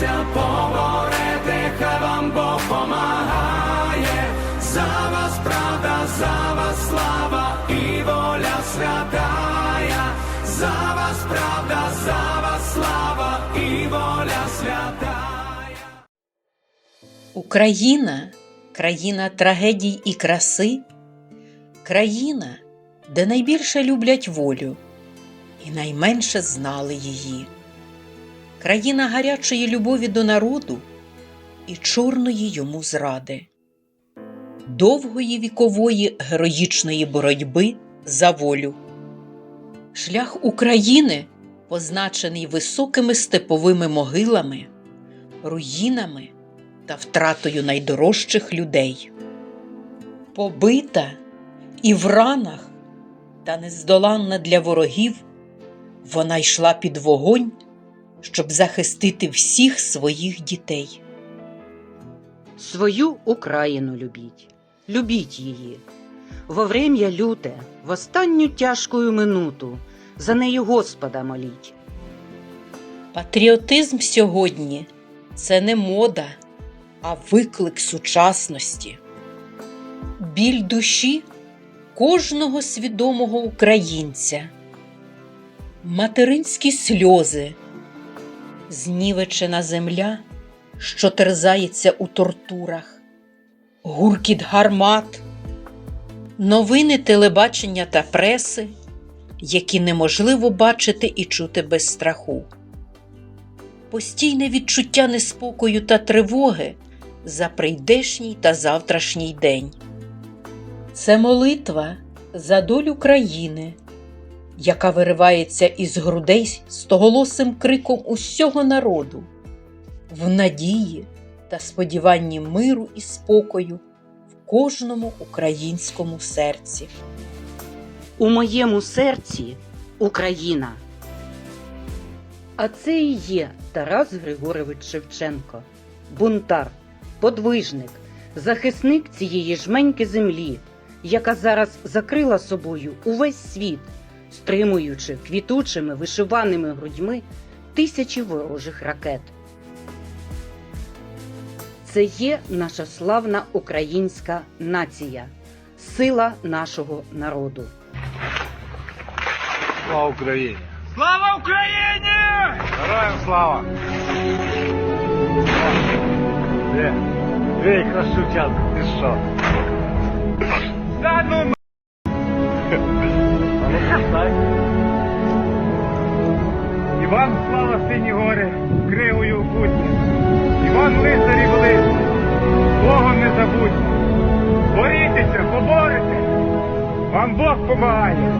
бояться поборете, хай вам Бог помагає. За вас правда, за вас слава і воля святая. За вас правда, за вас слава і воля святая. Україна країна трагедій і краси, країна, де найбільше люблять волю і найменше знали її, країна гарячої любові до народу і чорної йому зради, довгої вікової героїчної боротьби за волю. Шлях України позначений високими степовими могилами, руїнами та втратою найдорожчих людей. Побита і в ранах, та нездоланна для ворогів, вона йшла під вогонь, щоб захистити всіх своїх дітей. Свою Україну любіть, любіть її. Во врем'я люте, в останню тяжкую минуту, за неї Господа моліть. Патріотизм сьогодні це не мода, а виклик сучасності. Біль душі кожного свідомого українця, материнські сльози, знівечена земля, що терзається у тортурах, гуркіт гармат, новини телебачення та преси, які неможливо бачити і чути без страху постійне відчуття неспокою та тривоги за прийдешній та завтрашній день. Це молитва за долю країни, яка виривається із грудей стоголосим криком усього народу, в надії та сподіванні миру і спокою в кожному українському серці. У моєму серці Україна. А це і є Тарас Григорович Шевченко, бунтар, подвижник, захисник цієї жменьки землі, яка зараз закрила собою увесь світ, стримуючи квітучими вишиваними грудьми тисячі ворожих ракет. Це є наша славна українська нація, сила нашого народу. Слава Україні! Слава Україні! Героям слава! Де? Де ти що? Сині гори, кривою путні. Іван лицарі були, Богом не забудьте. Борітеся, поборете. Вам Бог помагає.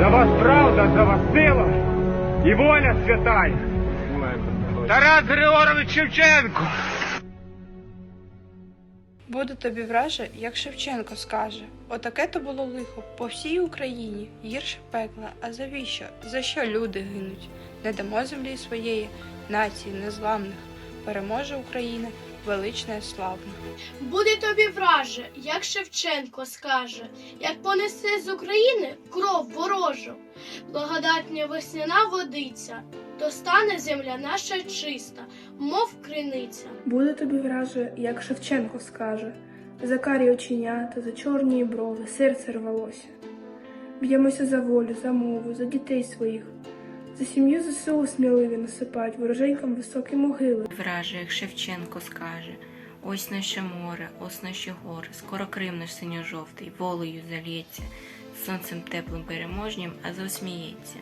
За вас правда, за вас сила і воля святая. Тарас Григорович Шевченко. Буде тобі враже, як Шевченко скаже. Отаке то було лихо по всій Україні, гірше пекла. А завіщо? За що люди гинуть? Не дамо землі своєї, нації незламних. Переможе Україна, велична і славна. Буде тобі враже, як Шевченко скаже, як понесе з України кров ворожу, благодатня весняна водиця, то стане земля наша чиста, мов криниця. Буде тобі враже, як Шевченко скаже, за карі оченята, за чорні брови, серце рвалося. Б'ємося за волю, за мову, за дітей своїх, за сім'ю ЗСУ сміливі насипають вороженькам високі могили. Враже, як Шевченко скаже, ось наше море, ось наші гори, скоро Крим наш синьо-жовтий, волею залється, сонцем теплим переможнім, а засміється.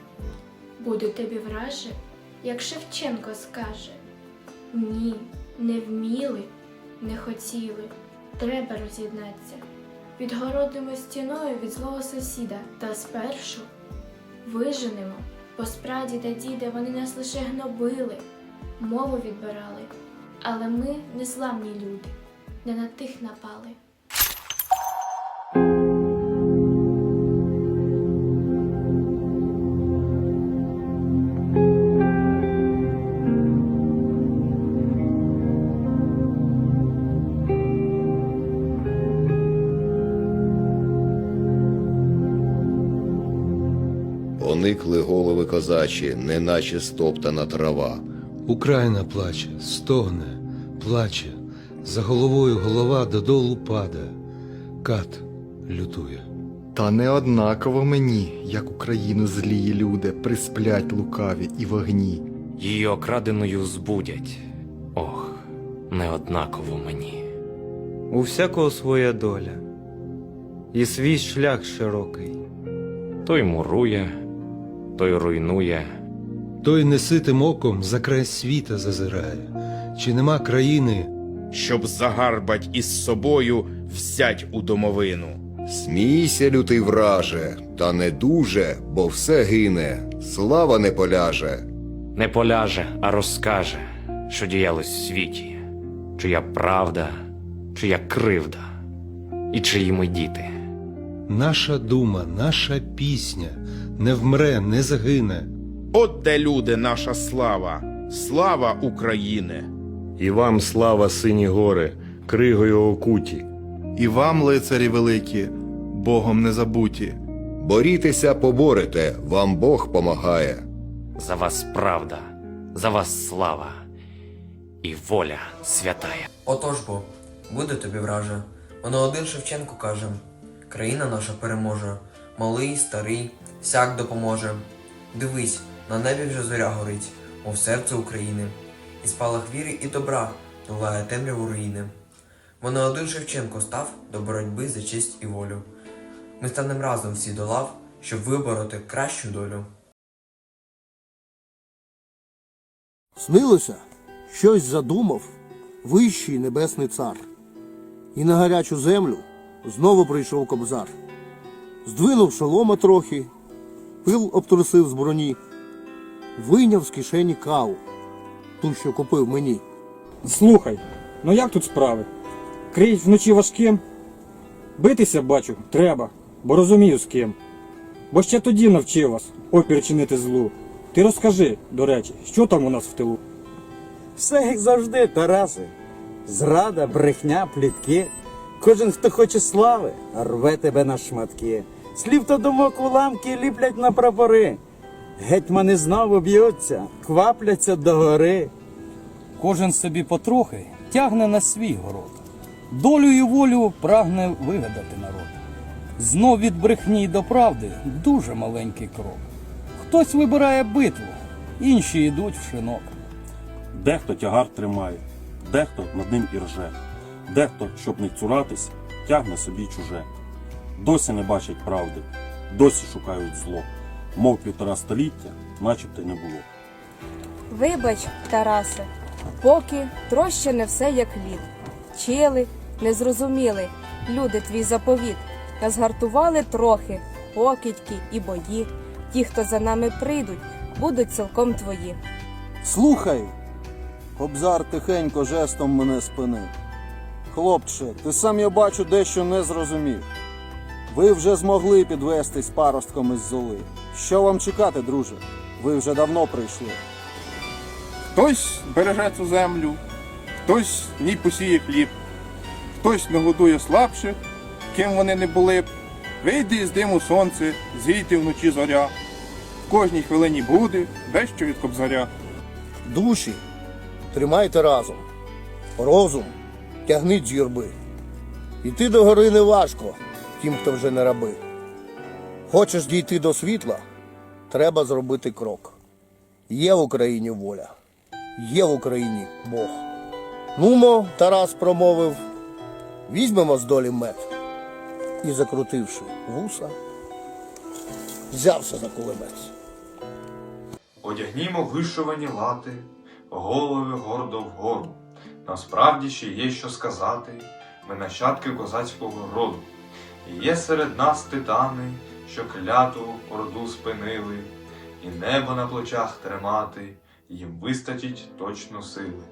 Буде тобі враже, як Шевченко скаже. Ні, не вміли, не хотіли, треба роз'єднатися. Відгородимо стіною від злого сусіда, та спершу виженемо, бо спраді та діда вони нас лише гнобили, мову відбирали. Але ми незламні люди, не на тих напали. Поникли голови козачі, неначе стоптана трава. Україна плаче, стогне, плаче, за головою голова додолу падає, кат лютує. Та не однаково мені, як Україну злії люди присплять лукаві і вогні. Її окраденою збудять. Ох, неоднаково мені. У всякого своя доля, і свій шлях широкий. Той мурує, той руйнує. Той неситим оком за край світа зазирає, чи нема країни, Щоб загарбать із собою всять у домовину. Смійся, лютий враже, та не дуже, бо все гине, слава не поляже. Не поляже, а розкаже, що діялось в світі, чия правда, чия кривда, і чиї ми діти. наша дума, наша пісня не вмре, не загине. От де люди наша слава, слава України. І вам слава, сині гори, кригою окуті. І вам, лицарі великі, Богом не забуті. Борітеся, поборете, вам Бог помагає. За вас правда, за вас слава і воля святая. Отож бо, буде тобі враже. Воно один Шевченко каже: країна наша переможе, малий, старий, всяк допоможе. Дивись, на небі вже зоря горить, мов серце України, і спалах віри і добра долає темряву руїни. Воно один Шевченко став до боротьби за честь і волю. Ми станемо разом всі до лав, щоб вибороти кращу долю. Снилося, щось задумав вищий небесний цар. І на гарячу землю знову прийшов кобзар. Здвинув шолома трохи, пил обтрусив з броні, вийняв з кишені каву, ту, що купив мені. Слухай, ну як тут справи? Криють вночі важким? Битися, бачу, треба, бо розумію з ким. Бо ще тоді навчив вас опір чинити злу. Ти розкажи, до речі, що там у нас в тилу? Все як завжди, Тараси. Зрада, брехня, плітки. Кожен, хто хоче слави, рве тебе на шматки. Слів та думок уламки ліплять на прапори. Гетьмани знову б'ються, квапляться до гори. Кожен собі потрохи тягне на свій город. Долю і волю прагне вигадати народ. Знов від брехні до правди дуже маленький крок. Хтось вибирає битву, інші йдуть в шинок. Дехто тягар тримає, дехто над ним і рже, дехто, щоб не цуратись, тягне собі чуже. Досі не бачать правди, досі шукають зло, мов півтора століття, начебто й не було. Вибач, Тарасе, поки троща не все як лід. Вчили, не зрозуміли люди твій заповіт, та згартували трохи покидьки і бої. Ті, хто за нами прийдуть, будуть цілком твої. Слухай, Кобзар тихенько жестом мене спинив. Хлопче, ти сам я бачу дещо не зрозумів. Ви вже змогли підвестись паростком із золи. Що вам чекати, друже? Ви вже давно прийшли. Хтось береже цю землю, хтось в ній посіє хліб, хтось нагодує слабших, ким вони не були б. Вийде із диму сонце, зійде вночі зоря. В кожній хвилині буде, дещо від кобзаря. Душі, тримайте разом. Розум тягніть з. Іти до гори не важко, тим, хто вже не раби. Хочеш дійти до світла, треба зробити крок. Є в Україні воля, є в Україні Бог. Нумо, Тарас промовив, візьмемо з долі мед. І закрутивши вуса, взявся за кулемет. Одягнімо вишивані лати, голови гордо вгору. Насправді ще є що сказати, ми нащадки козацького роду. І є серед нас титани, що кляту орду спинили, і небо на плечах тримати, їм вистачить точно сили.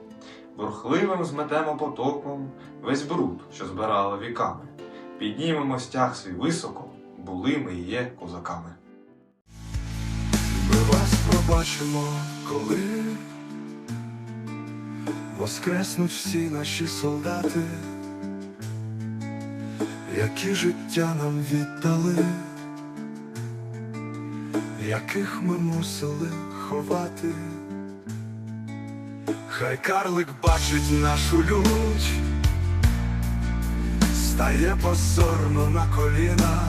Бурхливим зметемо потоком весь бруд, що збирали віками. Піднімемо стяг свій високо, були ми і є козаками. Ми вас пробачимо, коли воскреснуть всі наші солдати, які життя нам віддали, яких ми мусили ховати. Хай карлик бачить нашу лють, стає позорно на коліна,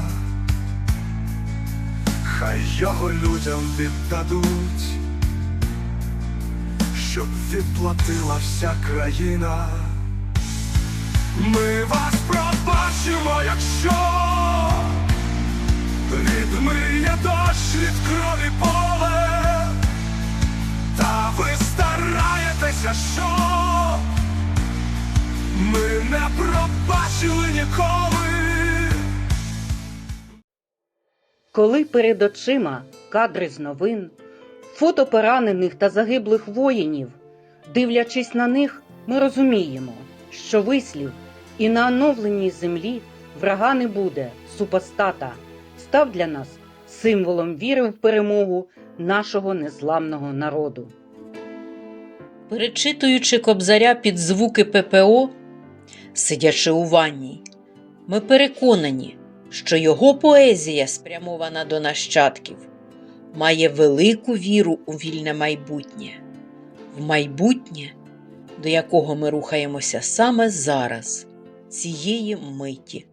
хай його людям віддадуть, щоб відплатила вся країна. Ми вас пробачимо, якщо відмиє дощ від крові поле, та ви стараєтеся, що ми не пробачили ніколи. Коли перед очима кадри з новин, фото поранених та загиблих воїнів, дивлячись на них, ми розуміємо, що вислів і на оновленій землі врага не буде, супостата, став для нас символом віри в перемогу нашого незламного народу. Перечитуючи кобзаря під звуки ППО, сидячи у ванні, ми переконані, що його поезія, спрямована до нащадків, має велику віру у вільне майбутнє, в майбутнє, до якого ми рухаємося саме зараз, цієї миті.